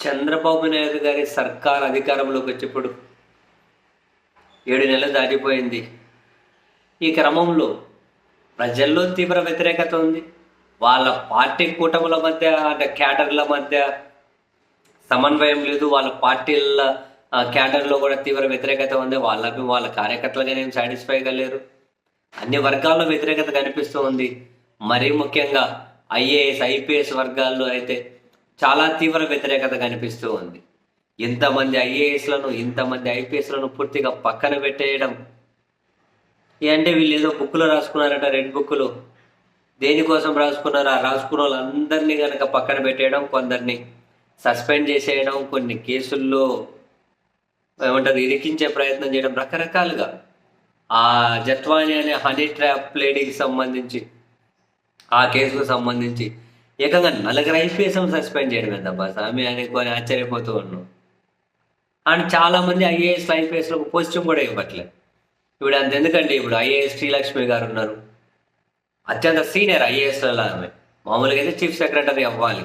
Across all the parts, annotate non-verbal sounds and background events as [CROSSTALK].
చంద్రబాబు నాయుడు గారి సర్కార్ అధికారంలోకి వచ్చేప్పుడు ఏడు నెలలు దాటిపోయింది. ఈ క్రమంలో ప్రజల్లో తీవ్ర వ్యతిరేకత ఉంది. వాళ్ళ పార్టీ కూటముల మధ్య అంటే క్యాడర్ల మధ్య సమన్వయం లేదు. వాళ్ళ పార్టీల క్యాడర్లో కూడా తీవ్ర వ్యతిరేకత ఉంది. వాళ్ళకి వాళ్ళ కార్యకర్తలుగా నేను సాటిస్ఫైగా లేరు. అన్ని వర్గాల్లో వ్యతిరేకత కనిపిస్తూ ఉంది. మరీ ముఖ్యంగా ఐఏఎస్ ఐపీఎస్ వర్గాల్లో అయితే చాలా తీవ్ర వ్యతిరేకత కనిపిస్తూ ఉంది. ఇంతమంది ఐఏఎస్లను ఇంతమంది ఐపీఎస్లను పూర్తిగా పక్కన పెట్టేయడం. ఏంటంటే వీళ్ళు ఏదో బుక్కులు రాసుకున్నారట రెండు బుక్కులు. దేనికోసం రాసుకున్నారో? ఆ రాసుకున్న వాళ్ళందరినీ కనుక పక్కన పెట్టేయడం కొందరిని సస్పెండ్ చేసేయడం కొన్ని కేసుల్లో ఏమంటారు ఇరికించే ప్రయత్నం చేయడం రకరకాలుగా. ఆ జట్వాణి అనే హనీ ట్రాప్ లేడీకి సంబంధించి ఆ కేసుకు సంబంధించి ఏకంగా నలుగురు ఐపీఎస్ఎం సస్పెండ్ చేయడం ఎంతబ్బా స్వామి అని కొని ఆశ్చర్యపోతూ ఉన్నాం అండ్ చాలా మంది ఐఏఎస్ ఐపీఎస్లకు పోస్టింగ్ కూడా ఇవ్వట్లేదు ఇప్పుడు అంత ఎందుకండి ఇప్పుడు ఐఏఎస్ శ్రీలక్ష్మి గారు ఉన్నారు? అత్యంత సీనియర్ ఐఏఎస్లలో ఆమె. మామూలుగా అయితే చీఫ్ సెక్రటరీ అవ్వాలి.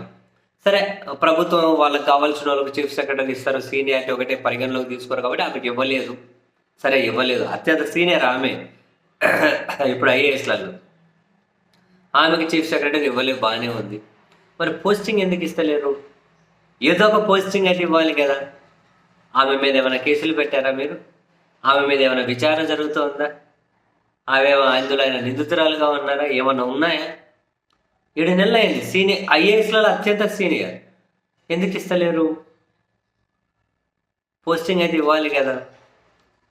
సరే ప్రభుత్వం వాళ్ళకి కావాల్సిన వాళ్ళకి చీఫ్ సెక్రటరీ ఇస్తారు సీనియారిటీ ఒకటే పరిగణలోకి తీసుకోరు కాబట్టి ఆమెకి ఇవ్వలేదు. సరే ఇవ్వలేదు. అత్యంత సీనియర్ ఆమె [COUGHS] ఇప్పుడు ఐఏఎస్లలో ఆమెకి చీఫ్ సెక్రటరీ ఇవ్వలేదు బాగానే ఉంది. మరి పోస్టింగ్ ఎందుకు ఇస్తలేరు? ఏదో ఒక పోస్టింగ్ అయితే ఇవ్వాలి కదా. ఆమె మీద ఏమైనా కేసులు పెట్టారా మీరు? ఆమె మీద ఏమైనా విచారణ జరుగుతుందా? ఆమె అందులో ఆయన నిందితురాలుగా ఉన్నారా? ఏమైనా ఉన్నాయా? ఏడు నెలలు అయింది. సీనియర్ ఐఏఎస్లలో అత్యంత సీనియర్. ఎందుకు ఇస్తలేరు? పోస్టింగ్ అయితే ఇవ్వాలి కదా.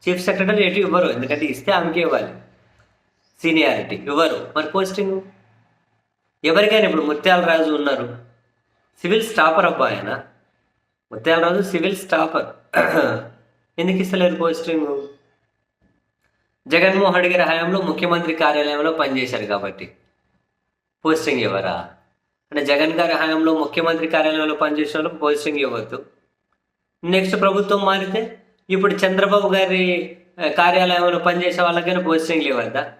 చీఫ్ సెక్రటరీ ఎటు ఇవ్వరు? ఎందుకంటే ఇస్తే ఆమెకే ఇవ్వాలి. సీనియారిటీ ఇవ్వరు. మరి పోస్టింగ్ ఎవరికైనా ఇప్పుడు ముత్యాల రాజు ఉన్నారు. సివిల్ స్టాపర్ అబ్బా ఆయన. ముత్యాల రాజు సివిల్ స్టాపర్. ఎందుకు ఇస్తలేరు పోస్టింగ్ జగన్మోహన్ గారి హయాంలో ముఖ్యమంత్రి కార్యాలయంలో పనిచేశారు కాబట్టి. పోస్టింగ్ ఇవ్వరా? అంటే జగన్ గారి హయాంలో ముఖ్యమంత్రి కార్యాలయంలో పనిచేసే వాళ్ళకి పోస్టింగ్ ఇవ్వద్దు. నెక్స్ట్ ప్రభుత్వం మారితే ఇప్పుడు చంద్రబాబు గారి కార్యాలయంలో పనిచేసే వాళ్ళకైనా పోస్టింగ్లు ఇవ్వద్దా?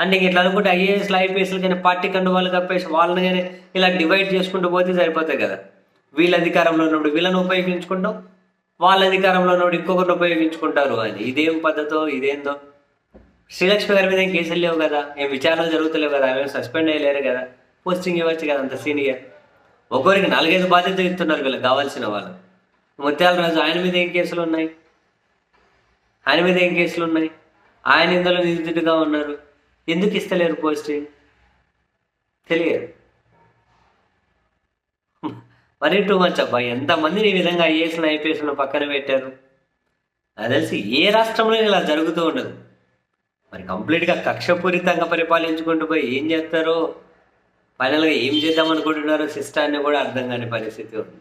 అంటే ఇంక ఇట్లా అనుకుంటే ఐఏఎస్లు ఐపీఎస్లు కానీ పార్టీ కండు వాళ్ళు కప్పేసి వాళ్ళని కానీ ఇలా డివైడ్ చేసుకుంటూ పోతే సరిపోతాయి కదా. వీళ్ళ అధికారంలో ఉన్నప్పుడు వీళ్ళని ఉపయోగించుకుంటాం వాళ్ళ అధికారంలో ఉన్నప్పుడు ఇంకొకరిని ఉపయోగించుకుంటారు అని. ఇదేం పద్ధతో ఇదేందో. శ్రీలక్ష్మి గారి మీద ఏం కేసులు లేవు కదా ఏం విచారణలు జరుగుతలేవు కదా ఆమె సస్పెండ్ అయ్యలేరు కదా. పోస్టింగ్ ఇవ్వచ్చు కదా అంత సీనియర్ ఒక్కొరికి నాలుగైదు బాధ్యతలు ఇస్తున్నారు వీళ్ళకి కావాల్సిన వాళ్ళు. ముత్యాల రాజు ఆయన మీద ఏం కేసులు ఉన్నాయి? ఆయన మీద ఏం కేసులు ఉన్నాయి? ఆయన ఇందులో నిందితుడిగా ఉన్నారు. ఎందుకు ఇస్తలేరు పోస్ట్? తెలియదు. మరి టూ మచ్ అబ్బా ఎంతమందిని ఈ విధంగా ఐఏఎస్ను ఐపీఎస్ను పక్కన పెట్టారు? నాకు తెలిసి ఏ రాష్ట్రంలో ఇలా జరుగుతూ ఉండదు. మరి కంప్లీట్గా కక్షపూరితంగా పరిపాలించుకుంటూ పోయి ఏం చేస్తారో ఫైనల్గా ఏం చేద్దాం అనుకుంటున్నారో సిస్టాన్ని కూడా అర్థం కాని పరిస్థితి ఉంది.